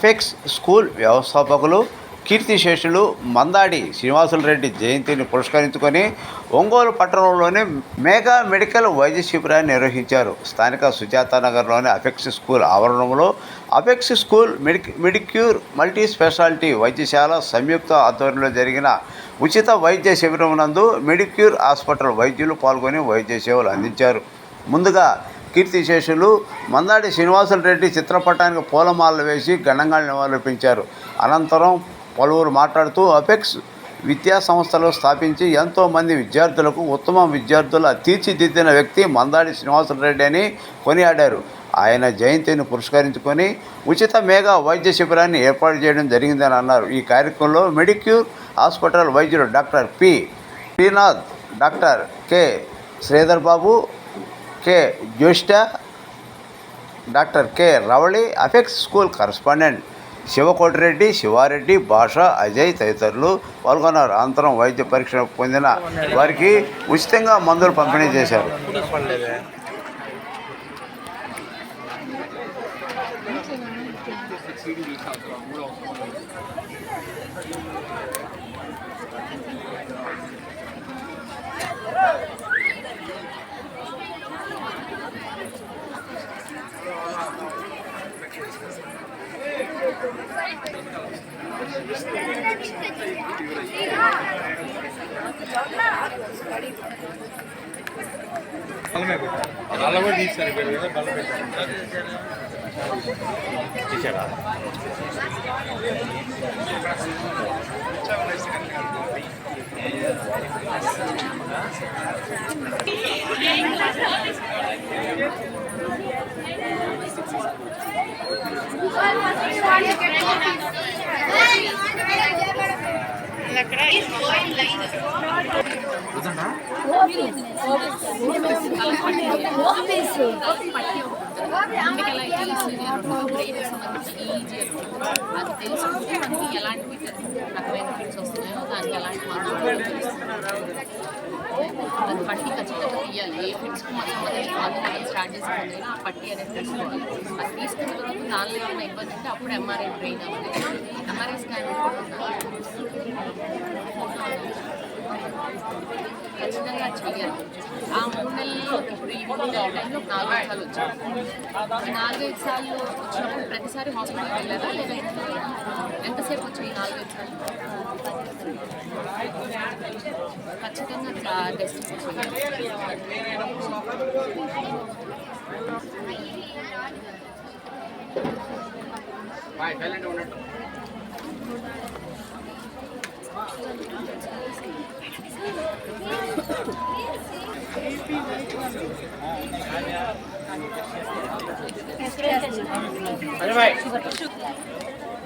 Affix school వ్యవస్థాపకులు కీర్తిశేషులు మందాడి శ్రీనివాసులు రెడ్డి జయంతిని పురస్కరించుకొని ఒంగోలు పట్టణంలోని మెగా మెడికల్ వైద్య శిబిరాన్ని నిర్వహించారు. స్థానిక సుజాత నగర్లోని అఫెక్స్ స్కూల్ ఆవరణంలో Apex school medic Medicure multi speciality వైద్యశాల సంయుక్త ఆధ్వర్యంలో జరిగిన ఉచిత వైద్య శిబిరం నందు మెడిక్యూర్ హాస్పిటల్ వైద్యులు పాల్గొని వైద్య సేవలు అందించారు. ముందుగా కీర్తిశేషులు మందాడి శ్రీనివాసులు రెడ్డి చిత్రపటానికి పూలమాలలు వేసి ఘనంగా నివాళులర్పించారు. అనంతరం పలువురు మాట్లాడుతూ అపెక్స్ విద్యా సంస్థలు స్థాపించి ఎంతోమంది విద్యార్థులకు ఉత్తమ విద్యార్థుల తీర్చిదిద్దిన వ్యక్తి మందాడి శ్రీనివాసులు రెడ్డి అని కొనియాడారు. ఆయన జయంతిని పురస్కరించుకొని ఉచిత మేఘా వైద్య శిబిరాన్ని ఏర్పాటు చేయడం జరిగిందని అన్నారు. ఈ కార్యక్రమంలో మెడిక్యూర్ హాస్పిటల్ వైద్యుడు doctor P Srinath doctor K Sridhar Babu K. Jyoshta doctor K. Ravali Apex school correspondent Sivakotireddy Sivareddy Basha Ajay తదితరులు పాల్గొన్నారు. అనంతరం వైద్య పరీక్ష పొందిన వారికి ఉచితంగా మందులు పంపిణీ చేశారు. బల్ల కూడా తీస్తారు ఇక్కడ ఏదో బల్ల పెట్టారు తీసాడా అది తెలుసుకుంటే మనకి ఎలాంటి రకమైన ఫిట్స్ వస్తున్నాయో దానికి ఎలాంటి మందులు దాని పట్టి ఖచ్చితంగా తీయాలి. ఏ ఫిట్స్కి మనం సంబంధించిన స్టార్ట్ చేసుకోవాలి. ఆ పట్టి అనేది తీసుకోవాలి. అది తీసుకున్న తర్వాత దానిలో ఏమైనా ఇబ్బంది అంటే అప్పుడు ఎంఆర్ఐ ట్రైన్ అవ్వాలి. ఎంఆర్ఐ స్కాన్ ఖచ్చితంగా చేయాలి. ఆ మూడు నెలల్లో ఇప్పుడు ఈ మూడు నెలల టైంలో నాలుగు సార్లు వచ్చాయి. నాలుగైదు సార్లు వచ్చినప్పుడు ప్రతిసారి హాస్పిటల్కి వెళ్ళారా లేదా ఎంతసేపు వచ్చాయి నాలుగు నాలుగైదు సార్లు? ఖచ్చితంగా టెస్ట్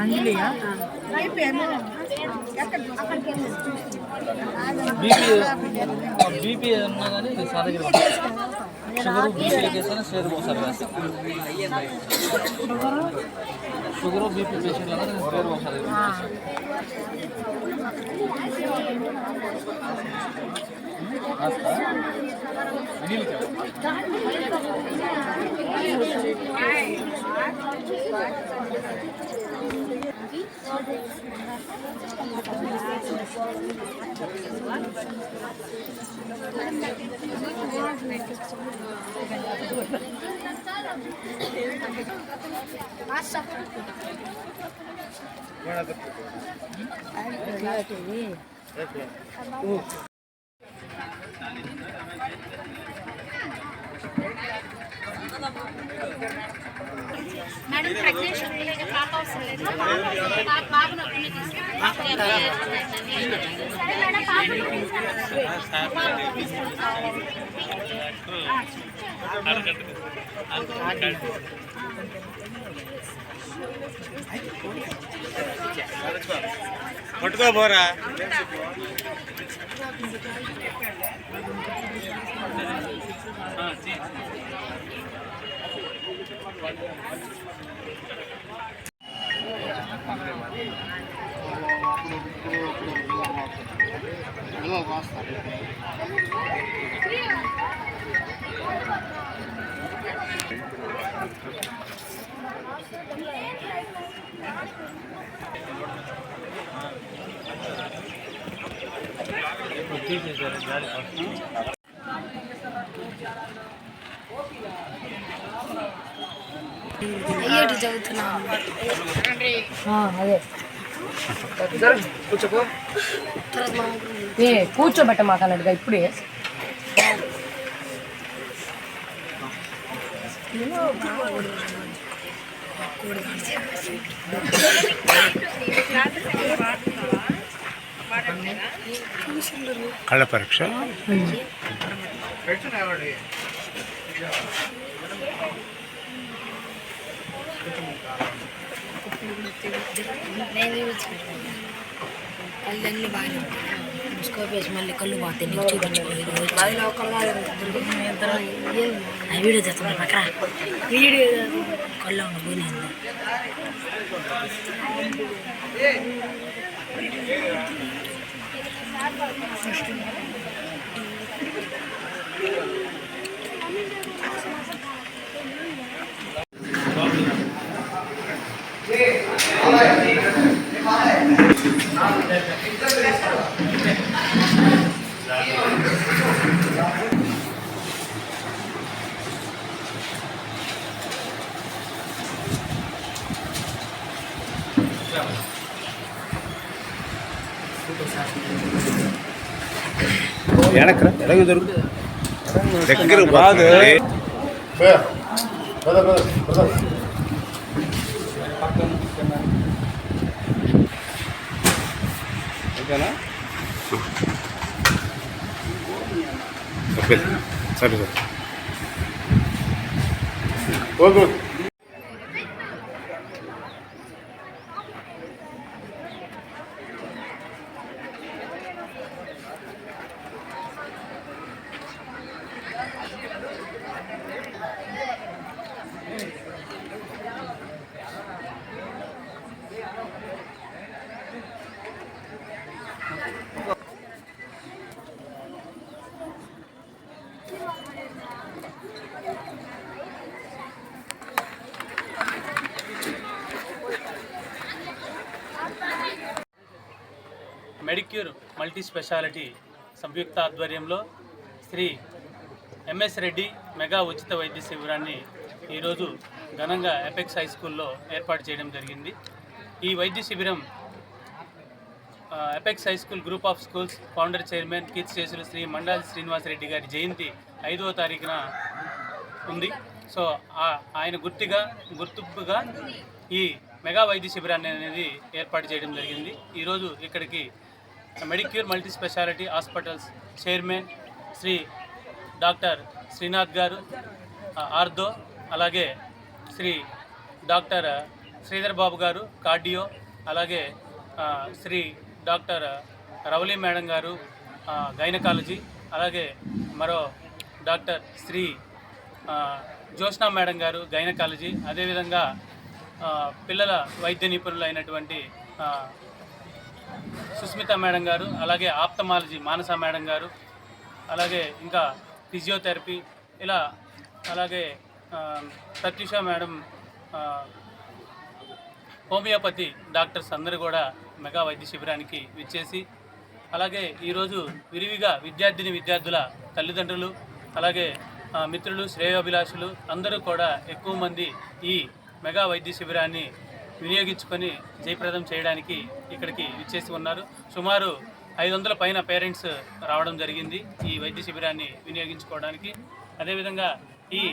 అంజలియా బీపీ ఉన్నా కానీ సా దగ్గర షుగర్ బీపీ చేస్తాను షేర్ ఒకసారి వేస్తాను షుగర్ బీపీ పేషెంట్ కదా నేను షేర్ ఒకసారి వేస్తాను Passa. Agora uhum. Madam pregnancy ఉంది ఇంకా పాప అవసరం లేదు పాప బాబు నొప్పుని సరే. అయ్యేటి చదువుతున్నాను అదే. ఏ కూర్చోబెట్ట మాకన్నట్టుగా ఇప్పుడే. కళ్ళ పరీక్ష నేను చూపించుకుంటాను. కళ్ళు అన్ని బాగానే ఉంటాయి స్కోప్ వేసి మళ్ళీ కళ్ళు పోతాయి నీకు చూపించుకోలేదు ఆ వీడియో తెస్తున్నా పక్కన వీడియో కళ్ళు ఉన్న పోనీ వెనక్రా আমি ఎడగ దొరుకుతుంది దగ్గర రాదు. ఓకేనా సరే సరే ఓకే మెడిక్యూర్ మల్టీ స్పెషాలిటీ సంయుక్త ఆధ్వర్యంలో శ్రీ ఎంఎస్ రెడ్డి మెగా ఉచిత వైద్య శిబిరాన్ని ఈరోజు ఘనంగా ఎపెక్స్ హై స్కూల్లో ఏర్పాటు చేయడం జరిగింది. ఈ వైద్య శిబిరం Apex high school group of schools founder chairman కీర్తిశేషులు శ్రీ మండాలి శ్రీనివాసరెడ్డి గారి జయంతి ఐదవ తారీఖున ఉంది. సో ఆ- ఆయన గుర్తుగా గుర్తింపుగా ఈ మెగా వైద్య శిబిరాన్ని అనేది ఏర్పాటు చేయడం జరిగింది. ఈరోజు ఇక్కడికి Medicure multi speciality hospitals chairman Shri doctor Srinath garu ortho అలాగే శ్రీ డాక్టర్ శ్రీధర్ బాబు గారు కార్డియో అలాగే Shri doctor Ravali madam garu gynaecology అలాగే మరో డాక్టర్ శ్రీ ఆ, జ్యోత్స్నా మేడం గారు గైనకాలజీ అదేవిధంగా పిల్లల వైద్య నిపుణులు అయినటువంటి సుస్మిత మేడం గారు అలాగే ఆప్తమాలజీ మానస మేడం గారు అలాగే ఇంకా ఫిజియోథెరపీ ఇలా అలాగే ప్రత్యుష మేడం హోమియోపతి డాక్టర్స్ అందరూ కూడా మెగా వైద్య శిబిరానికి విచ్చేసి అలాగే ఈరోజు విరివిగా విద్యార్థిని విద్యార్థుల తల్లిదండ్రులు అలాగే మిత్రులు శ్రేయోభిలాషులు అందరూ కూడా ఎక్కువ మంది ఈ మెగా వైద్య శిబిరాన్ని వినియోగించుకొని జయప్రదం చేయడానికి ఇక్కడికి విచ్చేసి ఉన్నారు. సుమారు ఐదు వందల పైన పేరెంట్స్ రావడం జరిగింది ఈ వైద్య శిబిరాన్ని వినియోగించుకోవడానికి. అదేవిధంగా ఈ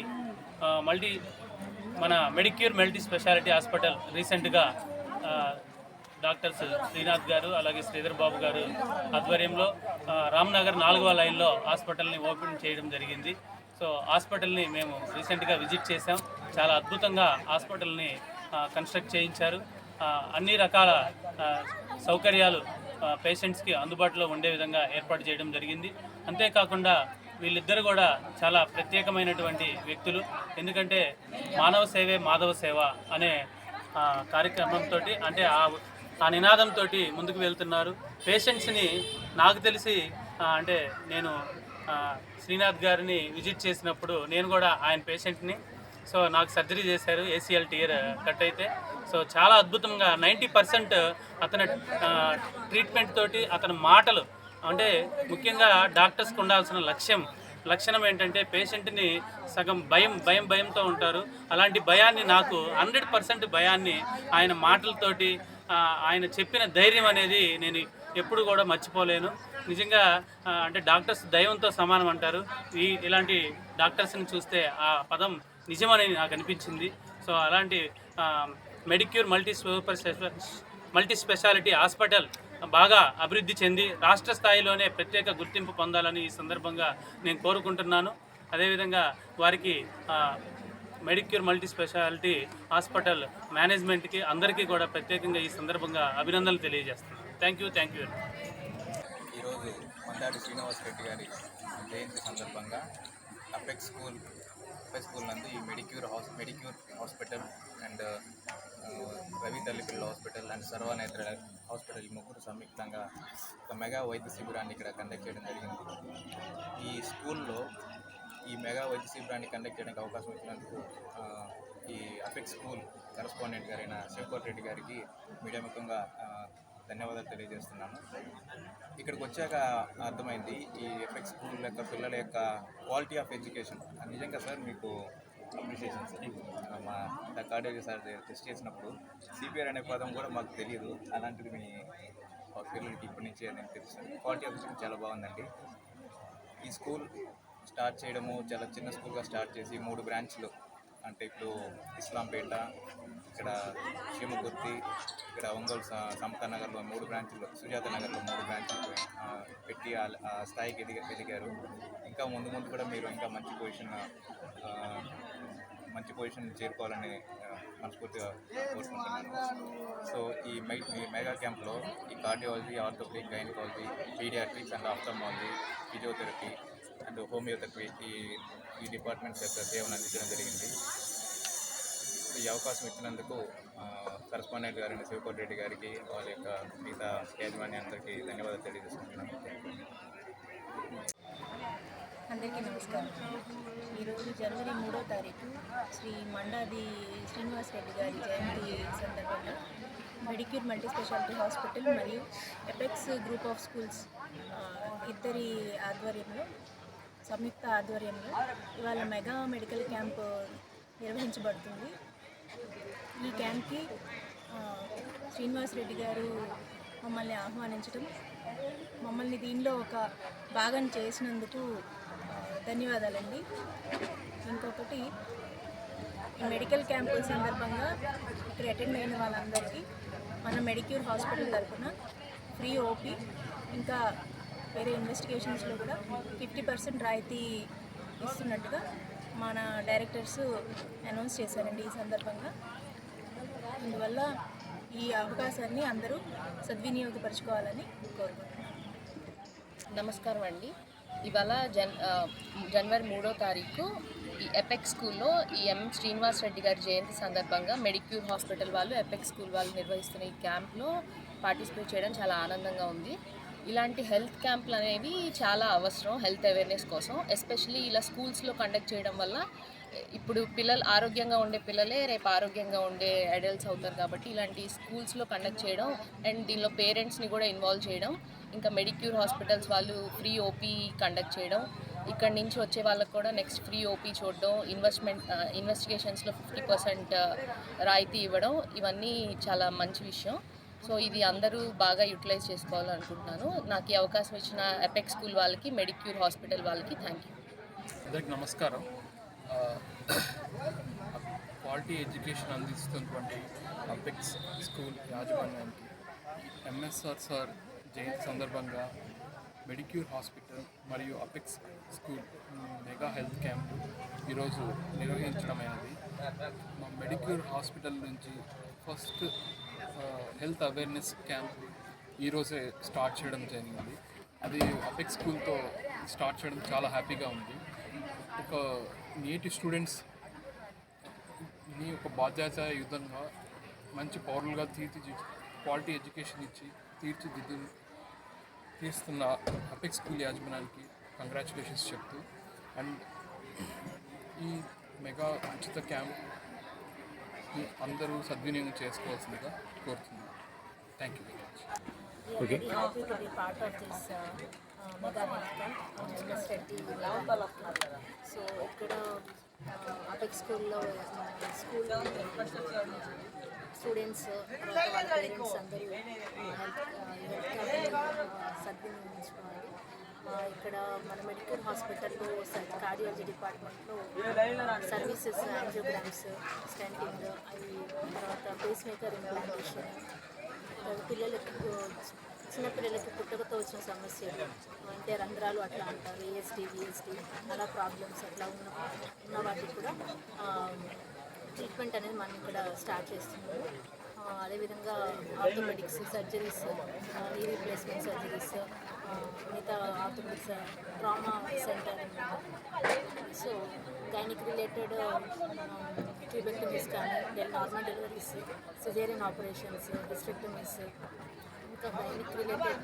మల్టీ మన మెడిక్యూర్ మల్టీ స్పెషాలిటీ హాస్పిటల్ రీసెంట్గా డాక్టర్స్ శ్రీనాథ్ గారు అలాగే శ్రీధర్ బాబు గారు ఆధ్వర్యంలో రామ్నగర్ నాలుగవ లైన్లో హాస్పిటల్ని ఓపెన్ చేయడం జరిగింది. సో హాస్పిటల్ని మేము రీసెంట్గా విజిట్ చేసాం చాలా అద్భుతంగా హాస్పిటల్ని కన్స్ట్రక్ట్ చేయించారు. అన్ని రకాల సౌకర్యాలు పేషెంట్స్కి అందుబాటులో ఉండే విధంగా ఏర్పాటు చేయడం జరిగింది. అంతేకాకుండా వీళ్ళిద్దరు కూడా చాలా ప్రత్యేకమైనటువంటి వ్యక్తులు. ఎందుకంటే మానవ సేవే మాధవ సేవ అనే కార్యక్రమంతో అంటే ఆ ఆ నినాదంతో ముందుకు వెళ్తున్నారు. పేషెంట్స్ని నాకు తెలిసి అంటే నేను శ్రీనాథ్ గారిని విజిట్ చేసినప్పుడు నేను కూడా ఆయన పేషెంట్ని సో నాకు సర్జరీ చేశారు ఏసీఎల్ టీయర్ కట్ అయితే. సో చాలా అద్భుతంగా నైంటీ పర్సెంట్ అతని ట్రీట్మెంట్ తోటి అతని మాటలు అంటే ముఖ్యంగా డాక్టర్స్కి ఉండాల్సిన లక్ష్యం లక్షణం ఏంటంటే పేషెంట్ని సగం భయం భయం భయంతో ఉంటారు. అలాంటి భయాన్ని నాకు హండ్రెడ్ పర్సెంట్ భయాన్ని ఆయన మాటలతోటి ఆయన చెప్పిన ధైర్యం అనేది నేను ఎప్పుడు కూడా మర్చిపోలేను. నిజంగా అంటే డాక్టర్స్ దైవంతో సమానం అంటారు. ఈ ఇలాంటి డాక్టర్స్ని చూస్తే ఆ పదం నిజమని నాకు అనిపించింది. సో అలాంటి Medicure multi super special multi speciality hospital బాగా అభివృద్ధి చెంది రాష్ట్ర స్థాయిలోనే ప్రత్యేక గుర్తింపు పొందాలని ఈ సందర్భంగా నేను కోరుకుంటున్నాను. అదేవిధంగా వారికి మెడిక్యూర్ మల్టీ స్పెషాలిటీ హాస్పిటల్ మేనేజ్మెంట్కి అందరికీ కూడా ప్రత్యేకంగా ఈ సందర్భంగా అభినందనలు తెలియజేస్తున్నాను. థ్యాంక్ యూ థ్యాంక్ యూ ఈరోజు మందాడి శ్రీనివాస్ రెడ్డి గారి జయంతి సందర్భంగా అపెక్స్ స్కూల్ అపెక్స్ స్కూల్ నందు ఈ మెడిక్యూర్ హాస్ మెడిక్యూర్ హాస్పిటల్ అండ్ రవి తల్లిపిల్ల హాస్పిటల్ అండ్ సర్వనేత్ర హాస్పిటల్ ముగ్గురు సంయుక్తంగా ఒక మెగా వైద్య శిబిరాన్ని ఇక్కడ కండక్ట్ చేయడం జరిగింది. ఈ స్కూల్లో ఈ మెగా వైద్య శిబిరాన్ని కండక్ట్ చేయడానికి అవకాశం ఇచ్చినందుకు ఈ అపెక్స్ స్కూల్ కరస్పాండెంట్ గారైన శివకోట్ రెడ్డి గారికి మీడియా ముఖంగా ధన్యవాదాలు తెలియజేస్తున్నాను. ఇక్కడికి వచ్చాక అర్థమైంది ఈ ఎఫెక్ట్ స్కూల్ యొక్క పిల్లల యొక్క క్వాలిటీ ఆఫ్ ఎడ్యుకేషన్. నిజంగా సార్ మీకు అప్రిషియేషన్ సార్ మా కార్డియాలజీ సార్ టెస్ట్ చేసినప్పుడు సిపిఆర్ అనే పదం కూడా మాకు తెలియదు అలాంటిది మీ పిల్లలకి ఇప్పటి నుంచే నేను తెలుసు క్వాలిటీ ఆఫ్ ఎడ్యుకేషన్ చాలా బాగుందండి. ఈ స్కూల్ స్టార్ట్ చేయడము చాలా చిన్న స్కూల్గా స్టార్ట్ చేసి మూడు బ్రాంచ్లు అంటే ఇప్పుడు ఇస్లాంపేట ఇక్కడ చీమకుర్తి ఇక్కడ ఒంగోలు సమత సమతా నగర్లో మూడు బ్రాంచ్లు సుజాత నగర్లో మూడు బ్రాంచ్లు పెట్టి ఆ ఆ స్థాయికి ఎదిగ ఎదిగారు. ఇంకా ముందు ముందు కూడా మీరు ఇంకా మంచి పొజిషన్ మంచి పొజిషన్ చేరుకోవాలని మనస్ఫూర్తిగా కోరుకుంటున్నాను. సో ఈ మై ఈ మెగా క్యాంప్లో ఈ cardiology orthopaedic gynaecology paediatrics and ophthalmology physiotherapy and homeotherapy ఈ ఈ డిపార్ట్మెంట్స్ యొక్క సేవను అందించడం జరిగింది. ఈ అవకాశం ఇచ్చినందుకు కరస్పాండెంట్ గారిని శివకోటి రెడ్డి గారికి వాళ్ళ యొక్క మిగతా యాజమాన్యానికి ధన్యవాదాలు తెలియజేసుకుంటున్నాను. అందరికీ నమస్కారం. ఈరోజు జనవరి మూడో తారీఖు శ్రీ మండాది శ్రీనివాస్ రెడ్డి గారి జయంతి సందర్భంగా మెడిక్యూర్ మల్టీ స్పెషాలిటీ హాస్పిటల్ మరియు ఎపెక్స్ గ్రూప్ ఆఫ్ స్కూల్స్ ఇద్దరి ఆధ్వర్యంలో సంయుక్త ఆధ్వర్యంలో ఇవాళ మెగా మెడికల్ క్యాంప్ నిర్వహించబడుతుంది. ఈ క్యాంప్కి శ్రీనివాస్ రెడ్డి గారు మమ్మల్ని ఆహ్వానించడం మమ్మల్ని దీనిలో ఒక భాగం చేసినందుకు ధన్యవాదాలండి. ఇంకొకటి మెడికల్ క్యాంపు సందర్భంగా ఇక్కడ అటెండ్ అయిన వాళ్ళందరికీ మన మెడిక్యూర్ హాస్పిటల్ తరఫున ఫ్రీ ఓపీ ఇంకా వేరే ఇన్వెస్టిగేషన్స్లో కూడా ఫిఫ్టీ పర్సెంట్ రాయితీ ఇస్తున్నట్టుగా మన డైరెక్టర్స్ అనౌన్స్ చేశారండి ఈ సందర్భంగా. అందువల్ల ఈ అవకాశాన్ని అందరూ సద్వినియోగపరచుకోవాలని కోరుకుంటున్నాను నమస్కారం అండి. ఇవాళ జన్ జనవరి మూడో తారీఖు ఈ ఎపెక్ స్కూల్లో ఈ ఎం శ్రీనివాస్ రెడ్డి గారి జయంతి సందర్భంగా మెడిక్యూర్ హాస్పిటల్ వాళ్ళు ఎపెక్ స్కూల్ వాళ్ళు నిర్వహిస్తున్న ఈ క్యాంప్లో పార్టిసిపేట్ చేయడం చాలా ఆనందంగా ఉంది. ఇలాంటి హెల్త్ క్యాంపులు అనేవి చాలా అవసరం హెల్త్ అవేర్నెస్ కోసం. ఎస్పెషలీ ఇలా స్కూల్స్లో కండక్ట్ చేయడం వల్ల ఇప్పుడు పిల్లలు ఆరోగ్యంగా ఉండే పిల్లలే రేపు ఆరోగ్యంగా ఉండే అడల్ట్స్ అవుతారు కాబట్టి ఇలాంటి స్కూల్స్లో కండక్ట్ చేయడం అండ్ దీనిలో పేరెంట్స్ని కూడా ఇన్వాల్వ్ చేయడం ఇంకా మెడిక్యూర్ హాస్పిటల్స్ వాళ్ళు ఫ్రీ ఓపీ కండక్ట్ చేయడం. ఇక్కడ నుంచి వచ్చే వాళ్ళకు కూడా నెక్స్ట్ ఫ్రీ ఓపీ చూడడం ఇన్వెస్ట్మెంట్ ఇన్వెస్టిగేషన్స్లో ఫిఫ్టీ పర్సెంట్ రాయితీ ఇవ్వడం ఇవన్నీ చాలా మంచి విషయం. సో ఇది అందరూ బాగా యూటిలైజ్ చేసుకోవాలనుకుంటున్నాను. నాకు ఈ అవకాశం ఇచ్చిన ఎపెక్ స్కూల్ వాళ్ళకి మెడిక్యూర్ హాస్పిటల్ వాళ్ళకి థ్యాంక్ యూ అందరికి నమస్కారం. క్వాలిటీ ఎడ్యుకేషన్ అందిస్తున్నటువంటి అపెక్స్ స్కూల్ యాజమాన్యానికి ఎంఎస్ఆర్ సార్ జయంతి సందర్భంగా మెడిక్యూర్ హాస్పిటల్ మరియు Apex school mega health camp ఈరోజు నిర్వహించడమైనది. మా మెడిక్యూర్ హాస్పిటల్ నుంచి ఫస్ట్ హెల్త్ అవేర్నెస్ క్యాంప్ ఈరోజే స్టార్ట్ చేయడం జరిగింది. అది అపెక్స్ స్కూల్తో స్టార్ట్ చేయడం చాలా హ్యాపీగా ఉంది. ఒక నేటి స్టూడెంట్స్ని ఒక యుద్ధంగా మంచి పౌరులుగా తీర్చిది క్వాలిటీ ఎడ్యుకేషన్ ఇచ్చి తీర్చిదిద్దు తీస్తున్న అపెక్స్ స్కూల్ యాజమాన్యానికి కంగ్రాచులేషన్స్ చెప్తూ అండ్ ఈ మెగా ఉచిత క్యాంప్ అందరూ సద్వినియోగం చేసుకోవాల్సిందిగా కోరుతున్నాను. Thank you very much happy to be part of this uh, uh, mega Level ఇక్కడ స్కూల్లో స్కూల్ స్టూడెంట్స్ తర్వాత వాళ్ళ పేరెంట్స్ అందరూ uh, హెల్త్ హెల్త్ uh, సద్వినియోగించుకోవాలి. ఇక్కడ మన మెడికల్ హాస్పిటల్లో కార్డియాలజీ డిపార్ట్మెంట్లో సర్వీసెస్ యాంజియోగ్రామ్స్ స్టెంటింగ్ అవి తర్వాత పేస్ మేకర్ ఇంప్లాంటేషన్ తర్వాత పిల్లలకి uh, చిన్నపిల్లలకి పుట్టకతో వచ్చిన సమస్యలు అంటే రంధ్రాలు అట్లా అంటారు ఏఎస్టీ విఎస్టీ అలా ప్రాబ్లమ్స్ అట్లా ఉన్న ఉన్న వాటికి కూడా ట్రీట్మెంట్ అనేది మనం ఇక్కడ స్టార్ట్ చేస్తున్నాము. అదేవిధంగా orthopaedics surgeries knee replacement surgeries మిగతా orthopaedics trauma centre so gynaec related tubectomies కానీ normal deliveries caesarean operations hysterectomies ఇంకా గైనిక్ రిలేటెడ్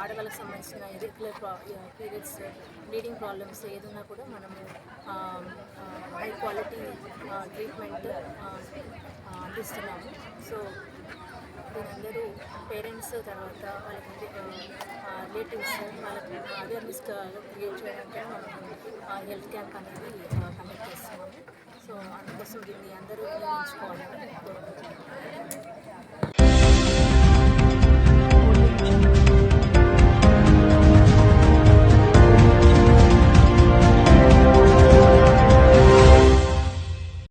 ఆడవాళ్ళకి సంబంధించిన ఇరెగ్యులర్ పీరియడ్స్ బ్లీడింగ్ ప్రాబ్లమ్స్ ఏదైనా కూడా మనము quality treatment uh, uh, uh, అందిస్తున్నాము. సో వీరందరూ పేరెంట్స్ తర్వాత వాళ్ళకి రిలేటివ్స్ వాళ్ళకి అవేర్నెస్ క్రియేట్ చేయడానికి మనం హెల్త్ క్యాంప్ అనేది కండక్ట్ చేస్తున్నాము. సో అందుకోసం దీన్ని అందరూ వినియోగించుకోవాలని కోరుకుంటున్నాను